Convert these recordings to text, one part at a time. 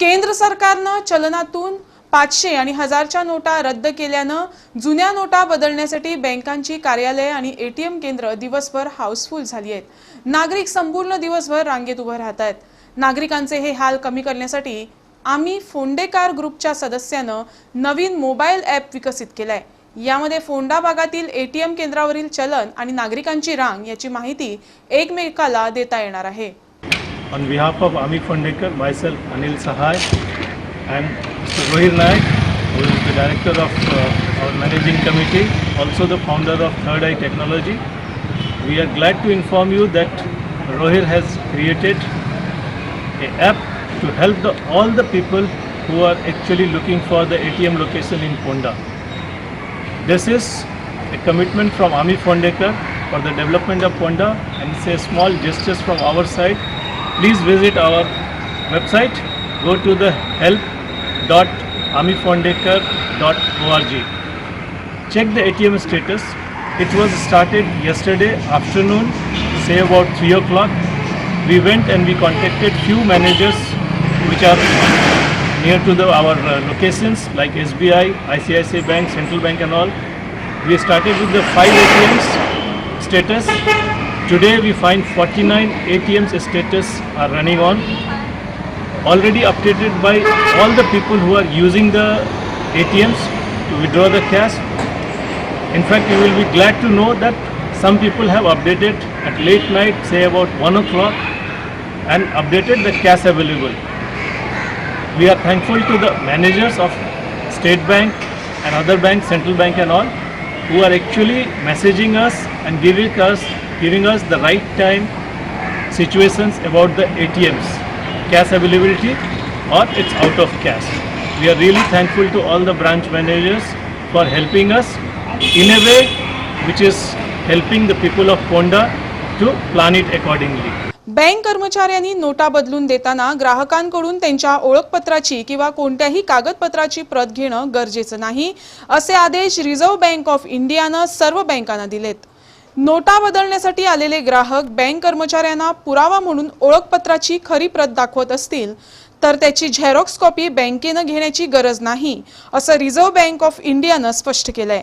केंद्र सरकारनं चलनातून पाचशे आणि हजारच्या नोटा रद्द केल्यानं जुन्या नोटा बदलण्यासाठी बँकांची कार्यालये आणि एटीएम केंद्र दिवसभर हाऊसफुल झाली आहेत. नागरिक संपूर्ण दिवसभर रांगेत उभं राहत आहेत नागरिकांचे हे हाल कमी करण्यासाठी आम्ही फोंडेकार ग्रुपच्या सदस्यानं नवीन मोबाईल ॲप विकसित केलाय. यामध्ये फोंडा भागातील एटीएम केंद्रावरील चलन आणि नागरिकांची रांग याची माहिती एकमेकाला देता येणार आहे. On behalf of Ami Fondekar, myself Anil Sahai and Mr. Rohir Naik, who is the director of uh, our managing committee, also the founder of Third Eye Technology, we are glad to inform you that Rohir has created an app to help the, all the people who are actually looking for the ATM location in Ponda. This is a commitment from Ami Fondekar for the development of Ponda and it's a small gesture from our side. Please visit our website. Go to the help.amifondekar.org. Check the ATM status. It was started yesterday afternoon, say about 3 o'clock. We went and we contacted few managers which are near to the, our uh, locations like SBI, ICICI Bank, Central Bank and all. We started with the 5 ATMs status. Today we find 49 ATMs status are running on. Already updated by all the people who are using the ATMs to withdraw the cash. In fact, you will be glad to know that some people have updated at late night, say about 1 o'clock, and updated the cash available. We are thankful to the managers of State Bank and other banks, Central Bank and all, who are actually messaging us and giving us giving us the right time situations about the ATMs, cash availability or it's out of cash. We are really thankful to all the branch managers for helping us in a way which is helping the people of Ponda to plan it accordingly. Bank कर्मचाऱ्यांनी नोटा बदलून देताना ग्राहकांकडून त्यांच्या ओळखपत्राची किंवा कोणत्याही कागदपत्राची प्रत घेणं गरजेचं नाही असे आदेश रिझर्व्ह बँक ऑफ इंडियानं सर्व बँकांना दिलेत नोटा बदलण्यासाठी आलेले ग्राहक बँक कर्मचाऱ्यांना पुरावा म्हणून ओळखपत्राची खरी प्रत दाखवत असतील तर त्याची झेरॉक्स कॉपी बँकेनं घेण्याची गरज नाही असं रिझर्व्ह बँक ऑफ इंडियानं स्पष्ट केलंय.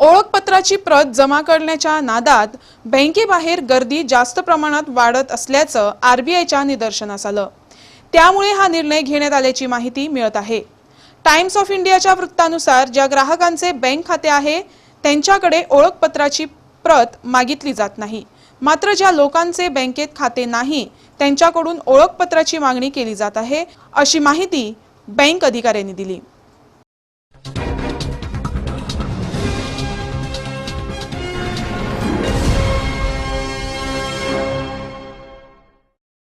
ओळखपत्राची प्रत जमा करण्याच्या नादात बँकेबाहेर गर्दी जास्त प्रमाणात वाढत असल्याचं आरबीआयच्या निदर्शनास आलं. त्यामुळे हा निर्णय घेण्यात आल्याची माहिती मिळत आहे. टाइम्स ऑफ इंडियाच्या वृत्तानुसार ज्या ग्राहकांचे बँक खाते आहे त्यांच्याकडे ओळखपत्राची प्रत मागितली जात नाही. मात्र ज्या लोकांचे बँकेत खाते नाही त्यांच्याकडून ओळखपत्राची मागणी केली जात आहे अशी माहिती बँक अधिकाऱ्यांनी दिली.